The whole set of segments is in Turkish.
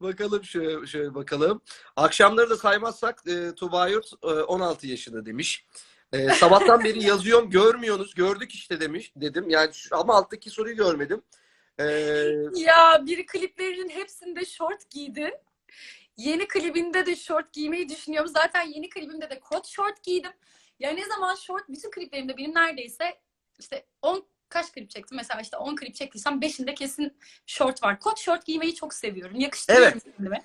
Bakalım şöyle, şöyle bakalım. Akşamları da saymazsak e, Tuğba Yurt e, 16 yaşında demiş. E, sabahtan beri yazıyorum görmüyorsunuz. Gördük işte demiş dedim. Yani şu- ama alttaki soruyu görmedim. E, Ya bir kliplerinin hepsinde şort giydin. Yeni klibinde de şort giymeyi düşünüyorum. Zaten yeni klibimde de kot şort giydim. Ya ne zaman şort, bütün kliplerimde benim neredeyse işte 10 kaç klip çektim? Mesela işte 10 klip çektiysem 5'inde kesin şort var. Kot şort giymeyi çok seviyorum. Yakıştırıyorum kendime.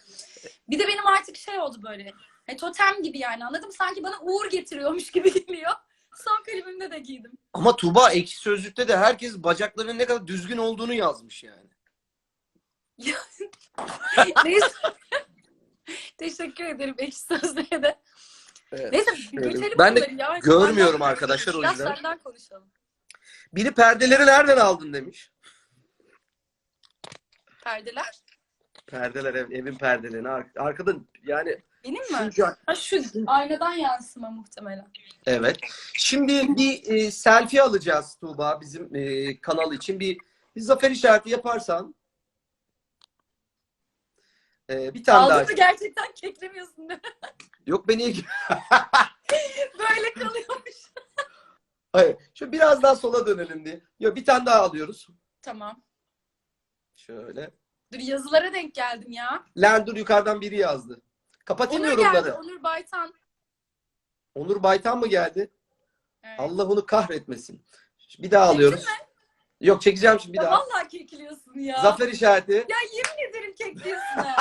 Bir de benim artık şey oldu böyle. E, totem gibi yani anladım. Sanki bana uğur getiriyormuş gibi geliyor. Son klibimde de giydim. ama Tuğba ekşi sözlükte de herkes bacaklarının ne kadar düzgün olduğunu yazmış yani. Neyse. Teşekkür ederim ekşi sözlüğe de. Evet. Neyse geçelim ben de ya. görmüyorum arkadaşlar, o Biraz yüzden. senden konuşalım. Biri perdeleri nereden aldın demiş. Perdeler. Perdeler ev- evin perdelerini ar- arkada yani Benim mi? şunca- Ha, şu aynadan yansıma muhtemelen. Evet. Şimdi bir e, selfie alacağız Tuğba bizim e, kanal için. Bir, bir zafer işareti yaparsan. E, bir tane Aldın daha. mı gerçekten keklemiyorsun değil mi? Yok beni ilgi. Hayır. Şu biraz daha sola dönelim diye. Yok bir tane daha alıyoruz. Tamam. Şöyle. Dur yazılara denk geldim ya. Lan dur yukarıdan biri yazdı. Kapatayım Onur yorumları. geldi. Onur Baytan. Onur Baytan mı geldi? Evet. Allah onu kahretmesin. Bir daha alıyoruz. Yok çekeceğim şimdi bir Ya daha. vallahi kekliyorsun ya. Zafer işareti. Ya yemin ederim kekliyorsun ha.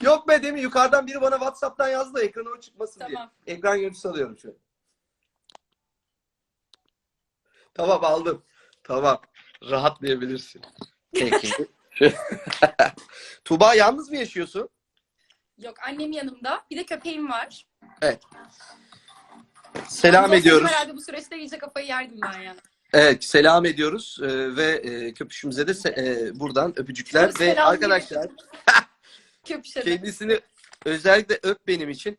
Yok be demin yukarıdan biri bana WhatsApp'tan yazdı da ekrana o çıkmasın diye. tamam. Ekran görüntüsü alıyorum şöyle. Tamam aldım. Tamam. Rahatlayabilirsin. Peki. Tuğba yalnız mı yaşıyorsun? Yok annem yanımda. Bir de köpeğim var. Selam Yalnız olsaydım ediyoruz. Herhalde bu süreçte iyice kafayı yerdim ben ya. Evet, selam ediyoruz Ee, ve e, köpüşümüze de se- e, buradan öpücükler ve Selam arkadaşlar Köpüşelim. kendisini özellikle öp benim için.